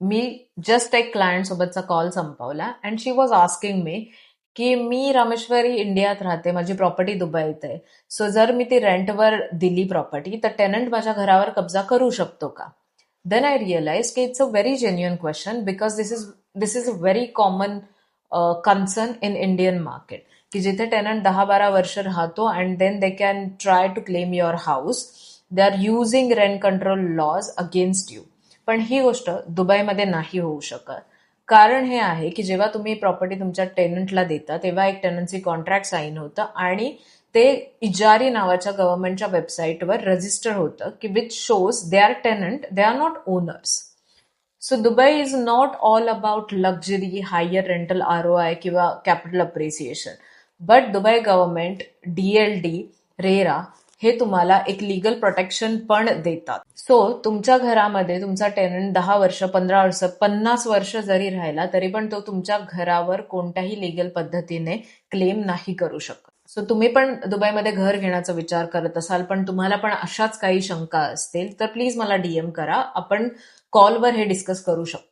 मी just एक client सोबतचा call संपवला अँड शी वॉज आस्किंग मी की मी रामेश्वरी इंडियात राहते माझी प्रॉपर्टी दुबईत आहे. सो जर मी ती रेंटवर दिली प्रॉपर्टी तर टेनंट माझ्या घरावर कब्जा करू शकतो का? देन आय रिअलाइज की it's a very genuine question because this is this is a very common concern in Indian market की जिथे टेनंट दहा बारा वर्ष राहतो and then they can try to claim your house they are using rent control laws against you पण ही गोष्ट दुबईमध्ये नाही होऊ शकत. कारण हे आहे की जेव्हा तुम्ही प्रॉपर्टी तुमच्या टेनंटला देता तेव्हा एक टेनन्सी कॉन्ट्रॅक्ट साईन होतं आणि ते इजारी नावाच्या गव्हर्नमेंटच्या वेबसाईटवर रजिस्टर होतं की with shows they are tenant they are not owners so Dubai is not all about luxury higher rental R O I किंवा capital appreciation but Dubai government DLD RERA हे तुम्हाला एक लिगल प्रोटेक्शन पण देतात. So तुमच्या घरामध्ये तुमचा tenant दहा वर्ष पंधरा वर्ष पन्नास वर्ष जरी राहिला तरी पण तो तुमच्या घरावर कोणत्याही लिगल पद्धतीने क्लेम नाही करू शकत. सो तुम्ही पण दुबईमध्ये घर घेण्याचा विचार करत असाल पण तुम्हाला पण अशाच काही शंका असतील तर प्लीज मला डीएम करा. आपण कॉलवर हे डिस्कस करू शकतो.